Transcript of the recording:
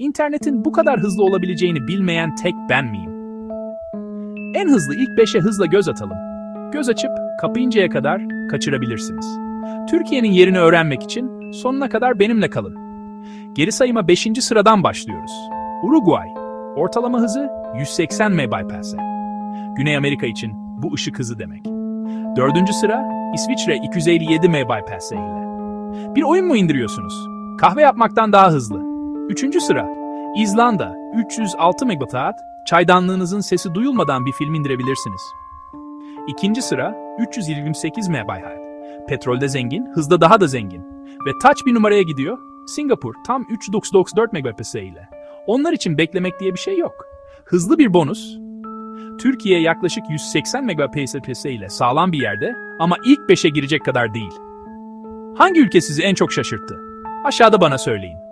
İnternetin bu kadar hızlı olabileceğini bilmeyen tek ben miyim? En hızlı ilk 5'e hızla göz atalım. Göz açıp kapayıncaya kadar kaçırabilirsiniz. Türkiye'nin yerini öğrenmek için sonuna kadar benimle kalın. Geri sayıma 5. sıradan başlıyoruz. Uruguay. Ortalama hızı 180 mbps. Güney Amerika için bu ışık hızı demek. Dördüncü sıra İsviçre 257 mbps ile. Bir oyun mu indiriyorsunuz? Kahve yapmaktan daha hızlı. Üçüncü sıra İzlanda 306 MB çaydanlığınızın sesi duyulmadan bir film indirebilirsiniz. İkinci sıra 328 MB Petrolde zengin, hızda daha da zengin. Ve touch bir numaraya gidiyor. Singapur tam 3994 Mbps ile. Onlar için beklemek diye bir şey yok. Hızlı bir bonus. Türkiye yaklaşık 180 Mbps ile sağlam bir yerde ama ilk 5'e girecek kadar değil. Hangi ülke sizi en çok şaşırttı? Aşağıda bana söyleyin.